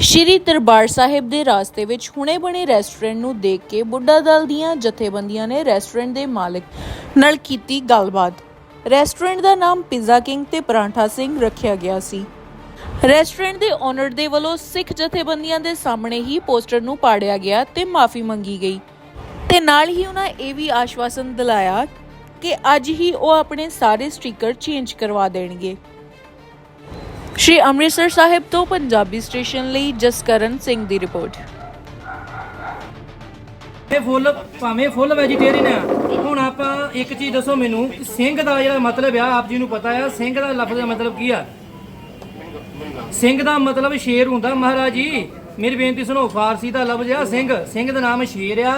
ਸ਼੍ਰੀ ਦਰਬਾਰ ਸਾਹਿਬ ਦੇ ਰਾਸਤੇ ਵਿੱਚ ਹੁਣੇ ਬਣੇ ਰੈਸਟੋਰੈਂਟ ਨੂੰ ਦੇਖ ਕੇ ਬੁੱਢਾ ਦਲ ਦੀਆਂ ਜਥੇਬੰਦੀਆਂ ਨੇ ਰੈਸਟੋਰੈਂਟ ਦੇ ਮਾਲਕ ਨਾਲ ਕੀਤੀ ਗੱਲਬਾਤ। ਰੈਸਟੋਰੈਂਟ ਦਾ ਨਾਮ ਪਿਜ਼ਾ ਕਿੰਗ ਤੇ ਪਰਾਂਠਾ ਸਿੰਘ ਰੱਖਿਆ ਗਿਆ ਸੀ। ਰੈਸਟੋਰੈਂਟ ਦੇ ਓਨਰ ਦੇ ਵੱਲੋਂ ਸਿੱਖ ਜਥੇਬੰਦੀਆਂ ਦੇ ਸਾਹਮਣੇ ਹੀ ਪੋਸਟਰ ਨੂੰ ਪਾੜਿਆ ਗਿਆ ਤੇ ਮਾਫੀ ਮੰਗੀ ਗਈ। ਤੇ ਨਾਲ ਹੀ ਉਹਨਾਂ ਇਹ ਵੀ ਆਸ਼ਵਾਸਨ ਦਿਲਾਇਆ ਕਿ ਅੱਜ ਹੀ ਉਹ ਆਪਣੇ ਸਾਰੇ ਸਟicker ਚੇਂਜ ਕਰਵਾ ਦੇਣਗੇ। ਸ਼੍ਰੀ ਅੰਮ੍ਰਿਤਸਰ ਸਾਹਿਬ ਤੋਂ ਪੰਜਾਬੀ ਸਟੇਸ਼ਨ ਲਈ ਜਸਕਰਨ ਸਿੰਘ ਦੀ ਰਿਪੋਰਟ। ਇਹ ਫੁੱਲ ਭਾਵੇਂ ਫੁੱਲ ਵੈਜੀਟੇਰੀਅਨ ਆ, ਹੁਣ ਆਪਾਂ ਇੱਕ ਚੀਜ਼ ਦੱਸੋ ਮੈਨੂੰ ਕਿ ਸਿੰਘ ਦਾ ਜਿਹੜਾ ਮਤਲਬ ਆ, ਆਪ ਜੀ ਨੂੰ ਪਤਾ ਆ, ਸਿੰਘ ਦਾ ਲਫ਼ਜ਼ ਦਾ ਮਤਲਬ ਕੀ ਆ? ਸਿੰਘ ਦਾ ਮਤਲਬ ਸ਼ੇਰ ਹੁੰਦਾ, ਮਹਾਰਾਜ ਜੀ, ਮੇਰੀ ਬੇਨਤੀ ਸੁਣੋ, ਫਾਰਸੀ ਦਾ ਲਫ਼ਜ਼ ਆ, ਸਿੰਘ। ਸਿੰਘ ਦਾ ਨਾਮ ਸ਼ੇਰ ਆ,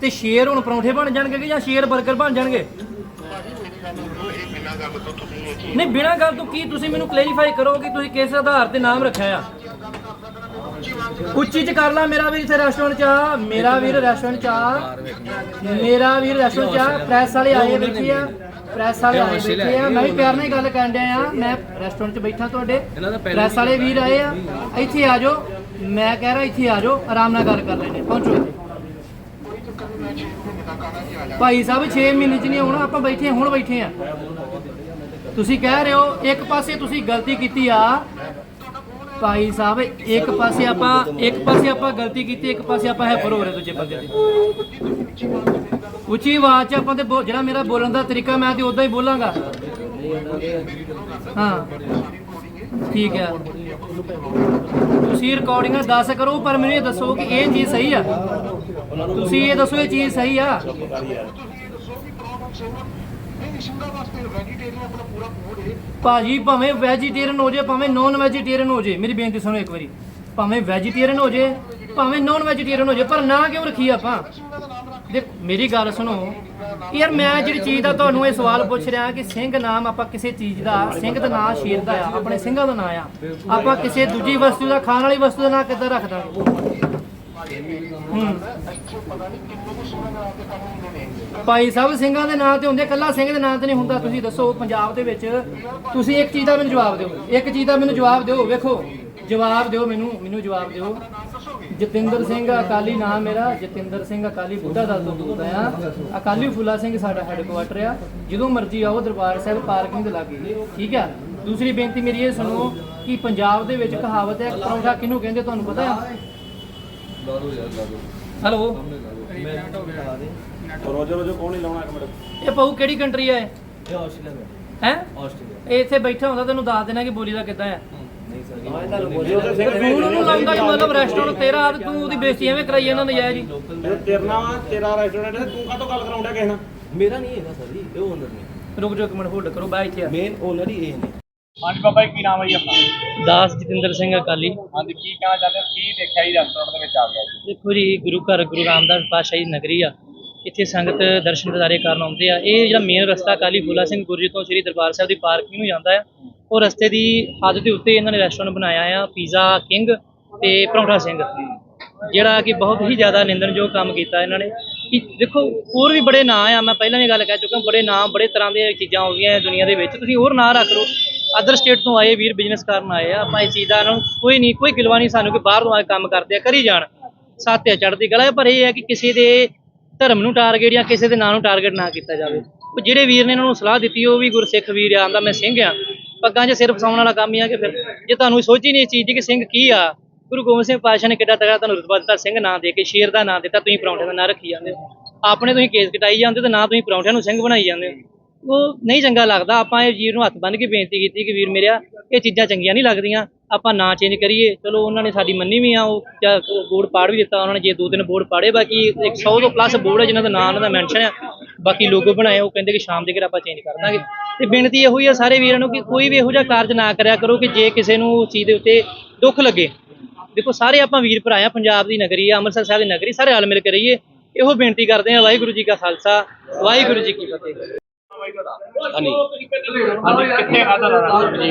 ਤੇ ਸ਼ੇਰ ਹੁਣ ਪਰੌਂਠੇ ਬਣ ਜਾਣਗੇ ਜਾਂ ਸ਼ੇਰ 버ਗਰ ਬਣ ਜਾਣਗੇ? ਨਹੀਂ, ਬਿਨਾਂ ਗੱਲ ਤੋਂ ਕੀ ਤੁਸੀਂ ਮੈਨੂੰ ਕਲੈਰੀਫਾਈ ਕਰੋ ਕਿ ਤੁਸੀਂ ਕਿਸ ਆਧਾਰ ਤੇ ਨਾਮ ਰੱਖਿਆ ਆ? ਉੱਚੀ ਚ ਕਰ ਲਾ, ਮੇਰਾ ਵੀਰ ਇੱਥੇ ਰੈਸਟੋਰੈਂਟ ਚ ਆ, ਮੇਰਾ ਵੀਰ ਰੈਸਟੋਰੈਂਟ ਚ ਆ, ਮੇਰਾ ਵੀਰ ਰੈਸਟੋਰੈਂਟ ਚ ਆ ਪ੍ਰੈਸ ਵਾਲੇ ਆਏ ਬੈਠੇ ਆ ਪ੍ਰੈਸ ਵਾਲੇ ਆਏ ਬੈਠੇ ਆ। ਮੈਂ ਵੀ ਪਿਆਰ ਨਾਲ ਹੀ ਗੱਲ ਕਰਨ ਡਿਆ ਆ, ਮੈਂ ਰੈਸਟੋਰੈਂਟ ਚ ਬੈਠਾ ਤੁਹਾਡੇ ਪ੍ਰੈਸ ਵਾਲੇ ਵੀਰ ਆਏ ਆ, ਇੱਥੇ ਆ ਜਾਓ, ਮੈਂ ਕਹਿ ਰਿਹਾ ਇੱਥੇ ਆ ਜਾਓ, ਆਰਾਮ ਨਾਲ ਗੱਲ ਕਰ ਲੈਣੇ ਪਹੁੰਚੋ ਇੱਥੇ। ਭਾਈ ਸਾਹਿਬ 6 ਮਹੀਨੇ ਚ ਨਹੀਂ ਆਉਣਾ, ਆਪਾਂ ਬੈਠੇ ਹੁਣ ਬੈਠੇ ਆ ਤੁਸੀਂ ਕਹਿ ਰਹੇ ਹੋ, ਇੱਕ ਪਾਸੇ ਤੁਸੀਂ ਗਲਤੀ ਕੀਤੀ ਆ। ਭਾਈ ਸਾਹਿਬ, ਇੱਕ ਪਾਸੇ ਆਪਾਂ, ਇੱਕ ਪਾਸੇ ਆਪਾਂ ਗਲਤੀ ਕੀਤੀ, ਇੱਕ ਪਾਸੇ ਆਪਾਂ ਹੈਪਰ ਹੋ ਰਹੇ ਦੂਜੇ ਬੰਦੇ ਤੇ ਉੱਚੀ ਆਵਾਜ਼ 'ਚ ਆਪਾਂ ਤੇ ਬੋ- ਜਿਹੜਾ ਮੇਰਾ ਬੋਲਣ ਦਾ ਤਰੀਕਾ ਮੈਂ ਤੇ ਉਦਾਂ ਹੀ ਬੋਲਾਂਗਾ। ਹਾਂ। ਠੀਕ ਹੈ। ਤੁਸੀਂ ਰਿਕਾਰਡਿੰਗਾਂ ਦੱਸ ਕਰੋ, ਪਰ ਮੈਨੂੰ ਇਹ ਦੱਸੋ ਕਿ ਇਹ ਚੀਜ਼ ਸਹੀ ਆ। ਤੁਸੀਂ ਇਹ ਦੱਸੋ ਇਹ ਚੀਜ਼ ਸਹੀ ਆ। ਭਾਜੀ, ਭਾਵੇਂ ਵੈਜੀਟੇਰੀਅਨ ਹੋ ਜੇ ਭਾਵੇਂ ਨਾਨ ਵੈਜੀਟੇਰੀਅਨ ਹੋ ਜੇ ਮੇਰੀ ਬੇਨਤੀ ਸੁਣੋ ਇੱਕ ਵਾਰੀ। ਭਾਵੇਂ ਵੈਜੀਟੇਰੀਅਨ ਹੋ ਜੇ ਭਾਵੇਂ ਨਾਨ ਵੈਜੀਟੇਰੀਅਨ ਹੋ ਜੇ ਪਰ ਨਾ ਕਿਉਂ ਰੱਖੀ ਆਪਾਂ? ਦੇਖ, ਮੇਰੀ ਗੱਲ ਸੁਣੋ। ਯਾਰ ਮੈਂ ਜਿਹੜੀ ਚੀਜ਼ ਦਾ ਤੁਹਾਨੂੰ ਇਹ ਸਵਾਲ ਪੁੱਛ ਰਿਹਾ ਕਿ ਸਿੰਘ ਨਾਮ ਆਪਾਂ ਕਿਸੇ ਚੀਜ਼ ਦਾ, ਸਿੰਘ ਦਾ ਨਾਮ ਸ਼ੇਰ ਦਾ ਆ, ਆਪਣੇ ਸਿੰਘਾਂ ਦਾ ਨਾਮ ਆ। ਆਪਾਂ ਕਿਸੇ ਦੂਜੀ ਵਸਤੂ ਦਾ, ਖਾਣ ਵਾਲੀ ਵਸਤੂ ਦਾ ਨਾਮ ਕਿੱਦਾਂ ਰੱਖ ਦਾਂਗੇ ਭਾਈ ਸਾਹਿਬ, ਸਿੰਘਾਂ ਦੇ ਨਾਂ ਤੇ ਹੁੰਦੇ ਕੱਲਾ ਸਿੰਘ ਦੇ ਨਾਂ ਤੇ ਨਹੀਂ ਹੁੰਦਾ। ਤੁਸੀਂ ਦੱਸੋ ਪੰਜਾਬ ਦੇ ਵਿੱਚ, ਤੁਸੀਂ ਇੱਕ ਚੀਜ਼ ਦਾ ਮੈਨੂੰ ਜਵਾਬ ਦਿਓ। ਇੱਕ ਚੀਜ਼ ਦਾ ਮੈਨੂੰ ਜਵਾਬ ਦਿਓ, ਵੇਖੋ। ਜਵਾਬ ਦਿਓ ਮੈਨੂੰ ਮੈਨੂੰ ਜਵਾਬ ਦਿਓ। ਜਤਿੰਦਰ ਸਿੰਘ ਅਕਾਲੀ ਨਾਮ ਮੇਰਾ ਜਤਿੰਦਰ ਸਿੰਘ ਅਕਾਲੀ ਬੁੱਢਾ ਦਲ ਤੋਂ ਬੋਲਦਾ ਆ ਅਕਾਲੀ ਫੁੱਲਾ ਸਿੰਘ ਸਾਡਾ ਹੈੱਡਕੁਆਟਰ ਆ। ਜਦੋਂ ਮਰਜ਼ੀ ਆਓ ਦਰਬਾਰ ਸਾਹਿਬ ਪਾਰਕਿੰਗ ਦੇ ਲਾਗੇ ਠੀਕ ਆ? ਦੂਸਰੀ ਬੇਨਤੀ ਮੇਰੀ ਇਹ ਸੁਣੋ ਕਿ ਪੰਜਾਬ ਦੇ ਵਿੱਚ ਕਹਾਵਤ ਹੈ ਪਰੌਂਠਾ ਕਿਹਨੂੰ ਕਹਿੰਦੇ ਤੁਹਾਨੂੰ ਪਤਾ ਆ ਹੈਲੋ। ਰੋਜੋ ਰੋਜੋ ਕੌਣ ਨਹੀਂ ਲਾਉਣਾ ਇੱਕ ਮਿੰਟ? ਇਹ ਪਾਉ ਕਿਹੜੀ ਕੰਟਰੀ ਹੈ ਇਹ? ਆਸਟ੍ਰੇਲੀਆ ਹੈ? ਆਸਟ੍ਰੇਲੀਆ। ਇਹ ਇੱਥੇ ਬੈਠਾ ਹੁੰਦਾ ਤੈਨੂੰ ਦੱਸ ਦੇਣਾ ਕਿ ਬੋਲੀ ਦਾ ਕਿੱਦਾਂ ਹੈ ਤੇ ਸਿੰਘ ਤੂੰ ਉਹਨੂੰ ਲਾਉਂਦਾ ਕਿ ਮਤਲਬ ਰੈਸਟੋਰੈਂਟ ਤੇਰਾ ਤੇ ਤੂੰ ਉਹਦੀ ਬੇਇੱਜ਼ਤੀ ਐਵੇਂ ਕਰਾਈ ਜਾਂਦਾ ਨਜਾਇਜ਼ ਜੀ ਇਹ ਤੇਰਨਾ ਵਾ ਤੇਰਾ ਰੈਸਟੋਰੈਂਟ ਹੈ ਤੂੰ ਕਾਹਤੋਂ ਗੱਲ ਕਰਾਉਂਦਾ ਕਿਸੇ ਨਾਲ? ਮੇਰਾ ਨਹੀਂ ਹੈਗਾ ਸਰ ਜੀ ਇਹ ਓਨਰ ਨੇ। ਰੁਕ ਜਾਓ ਇੱਕ ਮਿੰਟ ਹੋਲਡ ਕਰੋ ਬਾਈ ਇੱਥੇ ਆ। ਮੇਨ ਓਨਰ ਹੀ ਇਹ ਨੇ। ਹਾਂਜੀ ਬਾਬਾ ਜੀ ਕੀ ਨਾਮ ਹੈ ਜੀ ਆਪਣਾ? ਦਾਸ ਜਤਿੰਦਰ ਸਿੰਘ ਅਕਾਲੀ। ਹਾਂਜੀ ਕੀ ਕਹਿਣਾ ਚਾਹੁੰਦੇ ਹੋ? ਕੀ ਦੇਖਿਆ ਜੀ ਰੈਸਟੋਰੈਂਟ ਦੇ ਵਿੱਚ ਆ ਗਿਆ ਜੀ? ਦੇਖੋ ਜੀ ਗੁਰੂ ਘਰ ਗੁਰੂ ਰਾਮਦਾਸ ਪਾਤਸ਼ਾਹੀ ਨਗਰੀ ਆ। ਇੱਥੇ ਸੰਗਤ ਦਰਸ਼ਨ ਦਿਦਾਰੇ ਕਰਨ ਆਉਂਦੇ ਆ। ਇਹ ਜਿਹੜਾ ਮੇਨ ਰਸਤਾ ਅਕਾਲੀ ਫੂਲਾ ਸਿੰਘ ਗੁਰੂ ਜੀ ਤੋਂ ਸ੍ਰੀ ਦਰਬਾਰ ਸਾਹਿਬ ਦੀ ਪਾਰਕਿੰਗ ਨੂੰ ਜਾਂਦਾ ਆ। ਉਹ ਰਸਤੇ ਦੀ ਹੱਦ ਦੇ ਉੱਤੇ ਇਹਨਾਂ ਨੇ ਰੈਸਟੋਰੈਂਟ ਬਣਾਇਆ ਆ ਪੀਜ਼ਾ ਕਿੰਗ ਤੇ ਪਰੌਂਠਾ ਸਿੰਘ। ਜਿਹੜਾ ਕਿ ਬਹੁਤ ਹੀ ਜ਼ਿਆਦਾ ਨਿੰਦਣਯੋਗ ਕੰਮ ਕੀਤਾ ਇਹਨਾਂ ਨੇ। ਕਿ ਦੇਖੋ, ਹੋਰ ਵੀ ਬੜੇ ਨਾਂ ਆ, ਮੈਂ ਪਹਿਲਾਂ ਵੀ ਗੱਲ ਕਹਿ ਚੁੱਕਾ, ਬੜੇ ਨਾਂ, ਬੜੇ ਤਰ੍ਹਾਂ ਦੀਆਂ ਚੀਜ਼ਾਂ ਹੋ ਗਈਆਂ ਦੁਨੀਆ ਦੇ ਵਿੱਚ। ਤੁਸੀਂ ਹੋਰ ਨਾਂ ਰੱਖ ਲਓ। ਅਦਰ ਸਟੇਟ ਤੋਂ ਆਏ, ਵੀਰ ਬਿਜ਼ਨਸ ਕਰਨ ਆਏ ਆ, ਆਪਾਂ ਇਸ ਚੀਜ਼ ਦਾ ਇਹਨਾਂ ਨੂੰ ਕੋਈ ਨਹੀਂ, ਕੋਈ ਗਿਲਵਾ ਨਹੀਂ ਸਾਨੂੰ ਕਿ ਬਾਹਰ ਤੋਂ ਆ ਕੇ ਕੰਮ ਕਰਦੇ ਆ, ਕਰੀ ਜਾਣ। ਸਾਥਿਆ ਚੜ੍ਹਦੀ ਗਲਾ ਪਰ ਇਹ ਹੈ ਕਿ ਕਿਸੇ ਦੇ ਧਰਮ ਨੂੰ ਟਾਰਗੇਟ ਜਾਂ ਕਿਸੇ ਦੇ ਨਾਂ ਨੂੰ ਟਾਰਗੇਟ ਨਾ ਕੀਤਾ ਜਾਵੇ। ਜਿਹੜੇ ਵੀਰ ਨੇ ਇਹਨਾਂ ਨੂੰ ਸਲਾਹ ਦਿੱਤੀ, ਉਹ ਵੀ ਗੁਰਸਿੱਖ ਵੀਰ ਆ ਆਂਦਾ ਮੈਂ ਸਿੰਘ ਆ। ਪੱਗਾਂ 'ਚ ਸਿਰ ਫਸਾਉਣ ਵਾਲਾ ਕੰਮ ਹੀ ਆ ਕਿ ਫਿਰ ਜੇ ਤੁਹਾਨੂੰ ਸੋਚ ਹੀ ਨਹੀਂ ਇਸ ਚੀਜ਼ ਦੀ ਕਿ ਸਿੰਘ ਕੀ ਆ, ਗੁਰੂ ਗੋਬਿੰਦ ਸਿੰਘ ਪਾਤਸ਼ਾਹ ਨੇ ਕਿੱਡਾ ਤਗੜਾ ਤੁਹਾਨੂੰ ਰੁਤਬਾ ਦਿੱਤਾ, ਸਿੰਘ ਨਾਂ ਦੇ ਕੇ, ਸ਼ੇਰ ਦਾ ਨਾਂ ਦਿੱਤਾ, ਤੁਸੀਂ ਪਰੌਂਠੇ ਦਾ ਨਾਂ ਰੱਖੀ ਜਾਂਦੇ ਹੋ। ਆਪਣੇ ਤੁਸੀਂ ਕੇਸ ਕਟਾਈ ਜਾਂਦੇ ਤੇ ਨਾ ਤੁਸੀਂ ਪਰੌਂਠਿਆਂ ਨੂੰ ਸਿੰਘ ਬਣਾਈ ਜਾਂਦੇ ਹੋ। ਉਹ ਨਹੀਂ ਚੰਗਾ ਲੱਗਦਾ, ਆਪਾਂ ਇਹ ਵੀਰ ਨੂੰ ਹੱਥ ਬੰਨ੍ਹ ਕੇ ਬੇਨਤੀ ਕੀਤੀ ਕਿ ਵੀਰ ਮੇਰਿਆ, ਇਹ ਚੀਜ਼ਾਂ ਚੰਗੀਆਂ ਨਹੀਂ ਲੱਗਦੀਆਂ, ਆਪਾਂ ਨਾਂ ਚੇਂਜ ਕਰੀਏ। ਚਲੋ ਉਹਨਾਂ ਨੇ ਸਾਡੀ ਮੰਨੀ ਵੀ ਆ, ਉਹ ਜਾਂ ਬੋਰਡ ਪਾੜ ਵੀ ਦਿੱਤਾ, ਉਹਨਾਂ ਨੇ ਜੇ ਦੋ ਤਿੰਨ ਬੋਰਡ ਪਾੜੇ, ਬਾਕੀ 100 ਤੋਂ ਪਲੱਸ ਬੋਰਡ ਹੈ ਜਿਨ੍ਹਾਂ ਦਾ ਨਾਂ ਉਹਨਾਂ ਦਾ ਮੈਂਸ਼ਨ ਆ ਬਾਕੀ ਲੋਗੋ ਬਣਾਏ ਉਹ ਕਹਿੰਦੇ ਕਿ ਸ਼ਾਮ ਦੇ ਘਰ ਆਪਾਂ ਚੇਂਜ ਕਰ ਦਾਂਗੇ। ਤੇ ਬੇਨਤੀ ਇਹੋ ਹੀ ਆ ਸਾਰੇ ਵੀਰਾਂ ਨੂੰ ਕਿ ਕੋਈ ਵੀ ਇਹੋ ਜਿਹਾ ਕਾਰਜ ਨਾ ਕਰਿਆ ਕਰੋ ਕਿ ਜੇ ਕਿਸੇ ਨੂੰ ਉਸ ਚੀਜ਼ ਦੇ ਉੱਤੇ ਦੁੱਖ ਲੱਗੇ। ਦੇਖੋ ਸਾਰੇ ਆਪਾਂ ਵੀਰ ਭਰਾ ਆ ਪੰਜਾਬ ਦੀ ਨਗਰੀ ਆ ਅੰਮ੍ਰਿਤਸਰ ਸਾਹਿਬ ਦੀ ਨਗਰੀ ਸਾਰੇ ਹਲ ਮਿਲ ਕੇ ਰਹੀਏ। ਇਹੋ ਬੇਨਤੀ ਕਰਦੇ ਆ ਵਾਹਿਗੁਰੂ ਜੀ ਕਾ ਖਾਲਸਾ ਵਾਹਿਗੁਰੂ ਜੀ ਕੀ ਫਤਿਹ। ਹਨੀ ਹਾਂਜੀ ਕਿੱਥੇ ਆ ਤੁਹਾਡਾ ਰੈਸਟੋਰੈਂਟ ਜੀ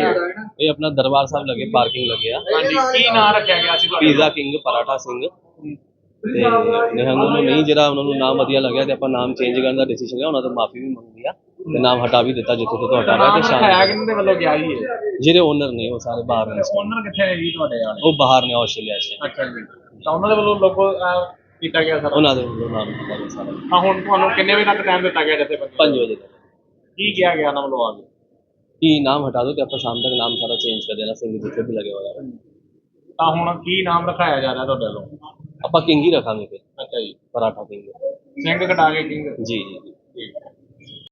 ਇਹ ਆਪਣਾ ਦਰਬਾਰ ਸਾਹਿਬ ਲੱਗੇ ਪਾਰਕਿੰਗ ਲੱਗੇ ਆ। ਹਾਂਜੀ ਕੀ ਨਾਮ ਰੱਖਿਆ ਗਿਆ ਸੀ ਤੁਹਾਡਾ? Pizza king Paratha Singh. ਤੇ ਨਿਹੰਗ ਨੂੰ ਨਹੀਂ ਜਿਹੜਾ ਉਹਨਾਂ ਨੂੰ ਨਾਮ ਵਧੀਆ ਲੱਗਿਆ ਤੇ ਆਪਾਂ ਨਾਮ ਚੇਂਜ ਕਰਨ ਦਾ ਡਿਸੀਜਨ ਲਿਆ ਉਹਨਾਂ ਤੋਂ ਮਾਫੀ ਵੀ ਮੰਗਦੀ ਆ ਤੇ ਨਾਮ ਹਟਾ ਵੀ ਦਿੱਤਾ ਜਿੱਥੇ ਤੋਂ ਹਟਾ ਰਿਹਾ ਤੇ ਸ਼ਾਮ ਲਿਖਾਇਆ ਕਿਹਨਾਂ ਦੇ ਵੱਲੋਂ ਗਿਆ ਜੀ ਇਹ? ਜਿਹੜੇ ਓਨਰ ਨੇ ਉਹ ਸਾਰੇ ਬਾਹਰ ਨੇ। ਓਨਰ ਕਿੱਥੇ ਨੇ ਜੀ ਤੁਹਾਡੇ ਵਾਲੇ? ਉਹ ਬਾਹਰ ਨੇ ਆਸਟ੍ਰੇਲੀਆ 'ਚ। ਅੱਛਾ ਜੀ। ਤਾਂ ਉਹਨਾਂ ਦੇ ਵੱਲੋਂ ਲੋਗੋ ਕੀਤਾ ਗਿਆ ਸਾਰਾ? ਉਹਨਾਂ ਦੇ ਵੱਲੋਂ ਨਾਮ ਹਟਾ ਗਿਆ ਸਾਰਾ। ਤਾਂ ਹੁਣ ਤੁਹਾਨੂੰ ਕਿੰਨੇ ਵਜੇ ਤੱਕ ਟਾਈਮ ਦਿੱਤਾ ਗਿਆ ਜੱਥੇ 5 ਵਜੇ ਤੱਕ। ਕੀ ਕਿਹਾ ਗਿਆ ਉਹਨਾਂ ਵੱਲੋਂ ਆ ਕੇ? ਕਿ ਨਾਮ ਹਟਾ ਦੋ ਤੇ ਆਪਾਂ ਸ਼ਾਮ ਤੱਕ ਨਾਮ ਸਾਰਾ ਚੇਂਜ ਕਰ ਦੇਣਾ ਸਿੰਘ ਜਿੱਥੇ ਵੀ ਲੱਗੇ ਹੋਇਆ ਹੈ। ਤਾਂ ਹੁਣ ਕੀ ਨਾਮ ਰਖਾਇਆ ਜਾ ਰਿਹਾ ਤੁਹਾਡੇ ਵੱਲੋਂ? ਆਪਾਂ ਕਿੰਗ ਹੀ ਰੱਖਾਂਗੇ ਫਿਰ। ਅੱਛਾ ਜੀ। ਪਰਾਠਾ ਕਿੰਗ। ਸਿੰਘ ਕਟਾ ਕੇ ਕਿੰਗ। ਜੀ ਜੀ।